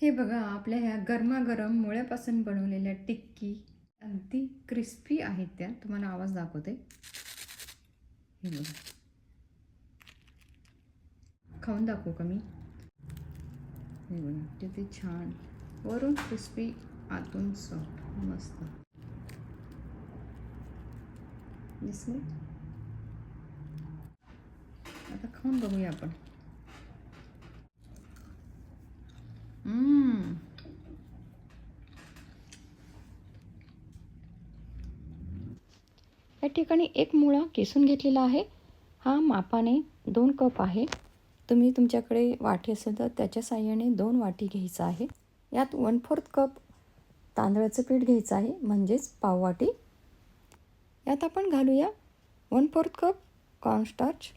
हे बघा आपल्या ह्या गरमागरम मुळ्यापासून बनवलेल्या टिक्की अगदी क्रिस्पी आहेत त्या. तुम्हाला आवाज दाखवते. हे बघा. खाऊन दाखवू का मी? हे बघा किती छान. वरून क्रिस्पी आतून सॉफ्ट मस्त. दिसले आता खाऊन बघूया आपण. या ठिकाणी एक मुळा किसून घेतलेला आहे. हा मापाने दोन कप आहे. तुम्ही तुमच्याकडे वाटी असेल तर त्याच्या साह्याने दोन वाटी घ्यायचं आहे. यात वन फोर्थ कप तांदळाचं पीठ घ्यायचं आहे म्हणजेच पाववाटी यात आपण घालूया वन फोर्थ कप कॉर्नस्टार्च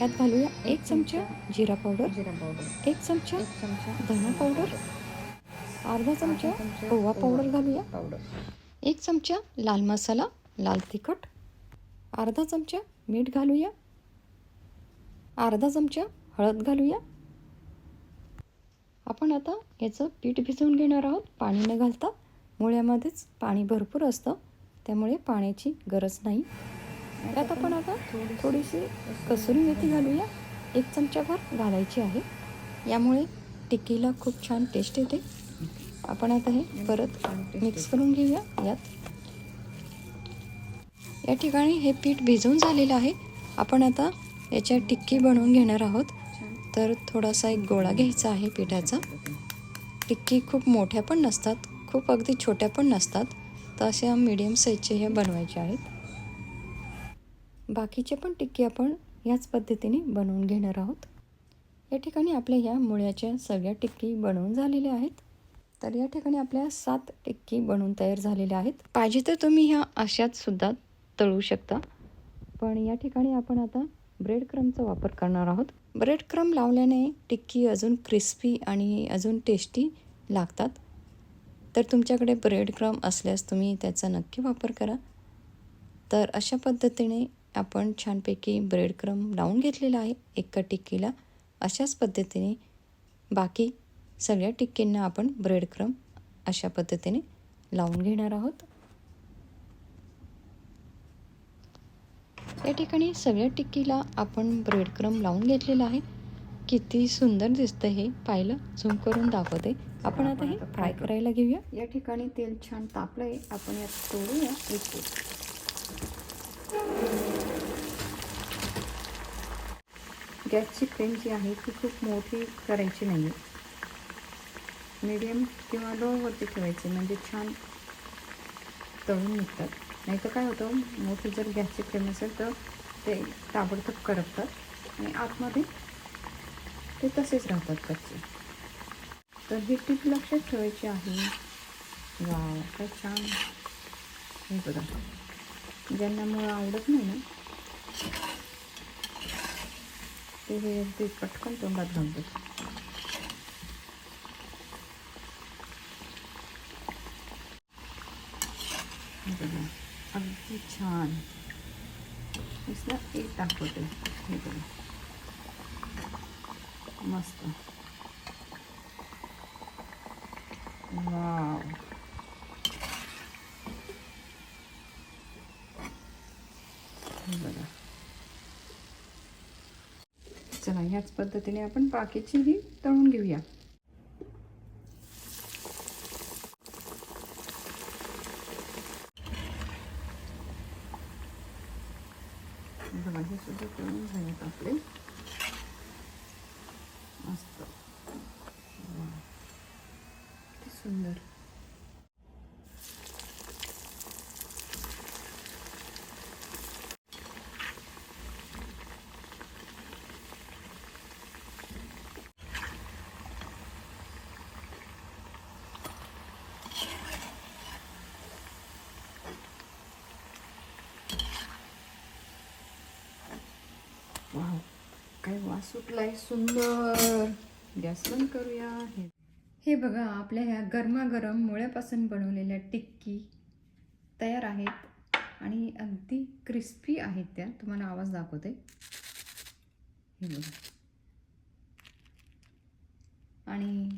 यात घालूया एक चमचा जिरा पावडर जिरा पावडर एक चमचा चमचा धना पावडर अर्धा चमचा ओवा पावडर घालूया. पावडर एक चमचा लाल मसाला. लाल तिखट अर्धा चमचा मीठ घालूया अर्धा चमचा हळद घालूया. आपण आता याचं पीठ भिजवून घेणार आहोत. पाणी न घालता मुळ्यामध्येच पाणी भरपूर असतं त्यामुळे पाण्याची गरज नाही. त्यात आपण आता थोडीशी कसुरी मेथी घालूया. एक चमचाभर घालायची आहे. यामुळे टिक्कीला खूप छान टेस्ट येते. आपण आता हे परत मिक्स करून घेऊया. यात या ठिकाणी हे पीठ भिजवून झालेलं आहे. आपण आता याच्या टिक्की बनवून घेणार आहोत. तर थोडासा एक गोळा घ्यायचा आहे पिठाचा. टिक्की खूप मोठ्या पण नसतात खूप अगदी छोट्या पण नसतात. तर अशा मीडियम साईजचे हे बनवायचे आहेत. बाकीचे पण टिक्की आपण याच पद्धतीने बनवून घेणार आहोत. या ठिकाणी आपल्या ह्या मुळ्याच्या सगळ्या टिक्की बनवून झालेल्या आहेत. तर या ठिकाणी आपल्या सात टिक्की बनवून तयार झालेल्या आहेत. पाहिजे तर तुम्ही ह्या अशाच सुद्धा तळू शकता. पण या ठिकाणी आपण आता ब्रेड क्रमचा वापर करणार आहोत. ब्रेड क्रम लावल्याने टिक्की अजून क्रिस्पी आणि अजून टेस्टी लागतात. तर तुमच्याकडे ब्रेड क्रम असल्यास तुम्ही त्याचा नक्की वापर करा. तर अशा पद्धतीने आपण छानपैकी ब्रेड क्रम लावून घेतलेला आहे एका टिक्कीला. अशाच पद्धतीने बाकी सगळ्या टिक्कींना आपण ब्रेड क्रम अशा पद्धतीने लावून घेणार आहोत. या ठिकाणी सगळ्या टिक्कीला आपण ब्रेड क्रम लावून घेतलेला आहे. किती सुंदर दिसतं हे पाहिलं झूम करून दाखवते. आपण आता हे फ्राय करायला घेऊया. या ठिकाणी तेल छान तापलं आहे आपण यात तोडूया एक गॅसची फ्लेम जी आहे ती खूप मोठी करायची नाही आहे मीडियम किंवा लोवरती ठेवायची म्हणजे छान तळून निघतात. नाही तर काय होतं मोठी जर गॅसची फ्लेम असेल तर ते ताबडतोब करपतात आणि आतमध्ये ते तसेच राहतात कच्चे. तर ही टीप लक्षात ठेवायची आहे. वा काय छान. हे बघा. ज्यांना मुळं आवडत नाही ना ते हे अगदी पटकन तोंडात घालतात. बघा अगदी छान नुसतं एक दाखवते हे बघा मस्त वाव हे बघा चला ह्याच पद्धतीने आपण बाकीचीही तळून घेऊया. हे सुद्धा तळून झालेत आपले मस्त सुंदर वाव काय वास सुटलाय सुंदर. गॅस बंद करूया हे. हे बघा आपल्या ह्या गरमागरम मुळ्यापासून बनवलेल्या टिक्की तयार आहेत आणि अगदी क्रिस्पी आहेत त्या. तुम्हाला आवाज दाखवते. हे बघा. आणि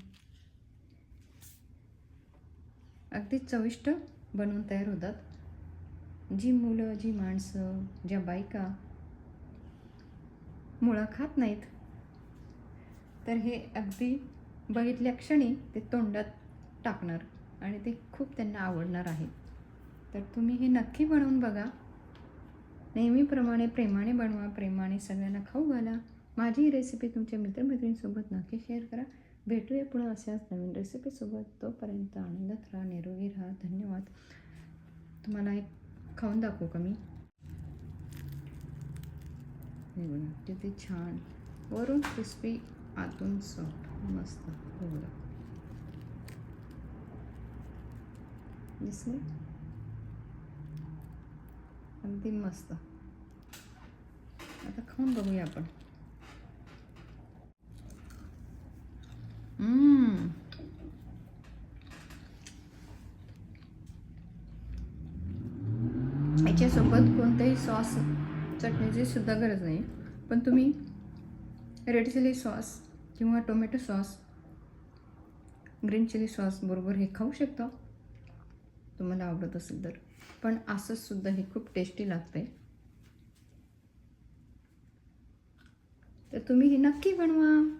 अगदी चविष्ट बनवून तयार होतात. जी मुलं जी माणसं ज्या बायका मुळं खात नाहीत. तर हे अगदी बघितल्या क्षणी ते तोंडात टाकणार आणि ते खूप त्यांना आवडणार आहे. तर तुम्ही हे नक्की बनवून बघा. नेहमीप्रमाणे प्रेमाने बनवा प्रेमाने सगळ्यांना खाऊ घाला. माझी ही रेसिपी तुमच्या मित्रमैत्रिणींसोबत नक्की शेअर करा. भेटूया पुढे अशाच नवीन रेसिपीसोबत तोपर्यंत आनंदात राहा निरोगी राहा. धन्यवाद. तुम्हाला एक खाऊन दाखवू का मी? हे किती छान. वरून क्रिस्पी आतून सॉफ्ट मस्त हे बघा दिसले अगदी मस्त. आता खाऊन बघूया आपण. याच्यासोबत कोणताही सॉस चटणीची सुद्धा गरज नाही. पण तुम्ही रेड चिली सॉस किंवा tomato sauce green chilli sauce बरोबर हे खाऊ शकता. तुम्हाला आवडत असेल तर. पण असंच सुद्धा हे खूप टेस्टी लागते तर तुम्ही हे नक्की बनवा.